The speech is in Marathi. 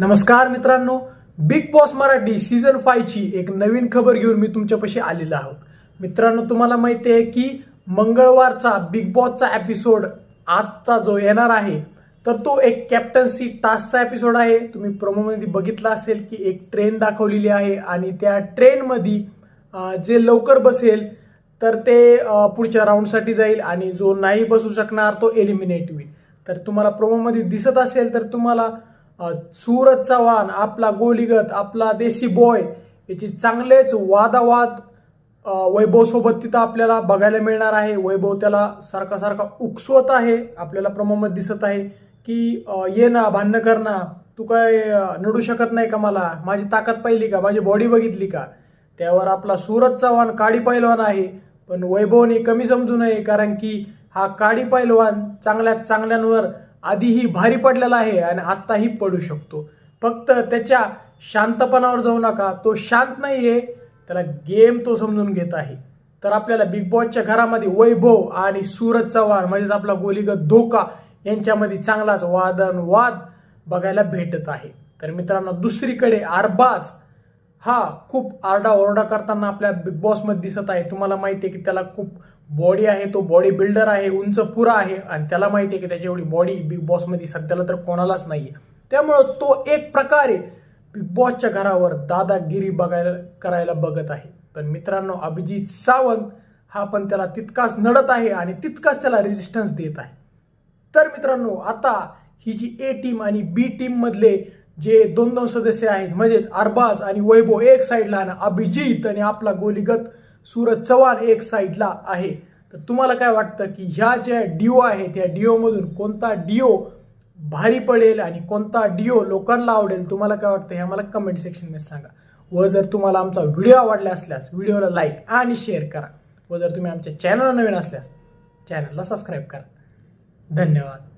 नमस्कार मित्रांनो बिग बॉस मराठी सीझन ची एक नवीन खबर घेऊन मी तुमच्यापाशी आलेलो आहोत. मित्रांनो तुम्हाला माहिती आहे की मंगळवारचा बिग बॉसचा एपिसोड आजचा जो येणार आहे तर तो एक कॅप्टन्सी टास्कचा एपिसोड आहे. तुम्ही प्रोमोमध्ये बघितला असेल की एक ट्रेन दाखवलेली आहे आणि त्या ट्रेनमध्ये जे लवकर बसेल तर ते पुढच्या राऊंडसाठी जाईल आणि जो नाही बसू शकणार तो एलिमिनेट होईल. तर तुम्हाला प्रोमोमध्ये दिसत असेल तर तुम्हाला सूरज चव्हाण आपला गोलीगत आपला देसी बॉय याची चांगलेच वादावाद वैभवसोबत तिथं आपल्याला बघायला मिळणार आहे. वैभव त्याला सारखा सारखा उकसवत आहे. आपल्याला प्रमाणात दिसत आहे की ये ना भांडणं कर ना. तू काय नडू शकत नाही का मला? माझी ताकद पाहिली का? माझी बॉडी बघितली का? त्यावर आपला सूरज चव्हाण काडी पैलवान आहे. पण वैभवने कमी समजू नये कारण की हा काडी पैलवान चांगल्या चांगल्यांवर आधीही भारी पडलेला आहे आणि आत्ताही पडू शकतो. फक्त त्याच्या शांतपणावर जाऊ नका. तो शांत नाही आहे त्याला गेम तो समजून घेत आहे. तर आपल्याला बिग बॉसच्या घरामध्ये वैभव आणि सूरज चव्हाण म्हणजेच आपला गोलीगत धोका यांच्यामध्ये चांगलाच वादनवाद बघायला भेटत आहे. तर मित्रांनो दुसरीकडे अरबाज हा खूप आरडाओरडा करताना आपल्या बिग बॉसमध्ये दिसत आहे. तुम्हाला माहिती आहे की त्याला खूप बॉडी आहे तो बॉडी बिल्डर आहे उंच पुरा आहे आणि त्याला माहिती आहे की त्याची एवढी बॉडी बिग बॉसमध्ये सध्याला तर कोणालाच नाहीये. त्यामुळं तो एक प्रकारे बिग बॉसच्या घरावर दादागिरी बघायला करायला बघत आहे. पण मित्रांनो अभिजित सावंत हा पण त्याला तितकाच नडत आहे आणि तितकाच त्याला रेजिस्टन्स देत आहे. तर मित्रांनो आता ही जी ए टीम आणि बी टीम मधले जे दोन दोन सदस्य आहेत म्हणजेच अरबाज आणि वैभव एक साईडला आणि अभिजित आणि आपला गोलीगत सूरज चव्हाण एक साईडला आहे. तर तुम्हाला काय वाटतं की ह्या ज्या डिओ आहे त्या डिओमधून कोणता डिओ भारी पडेल आणि कोणता डिओ लोकांना आवडेल तुम्हाला काय वाटतं हे आम्हाला कमेंट सेक्शनमध्ये सांगा. व जर तुम्हाला आमचा व्हिडिओ आवडला असल्यास व्हिडिओला लाईक आणि शेअर करा. व जर तुम्ही आमच्या चॅनलला नवीन असल्यास चॅनलला सबस्क्राईब करा. धन्यवाद.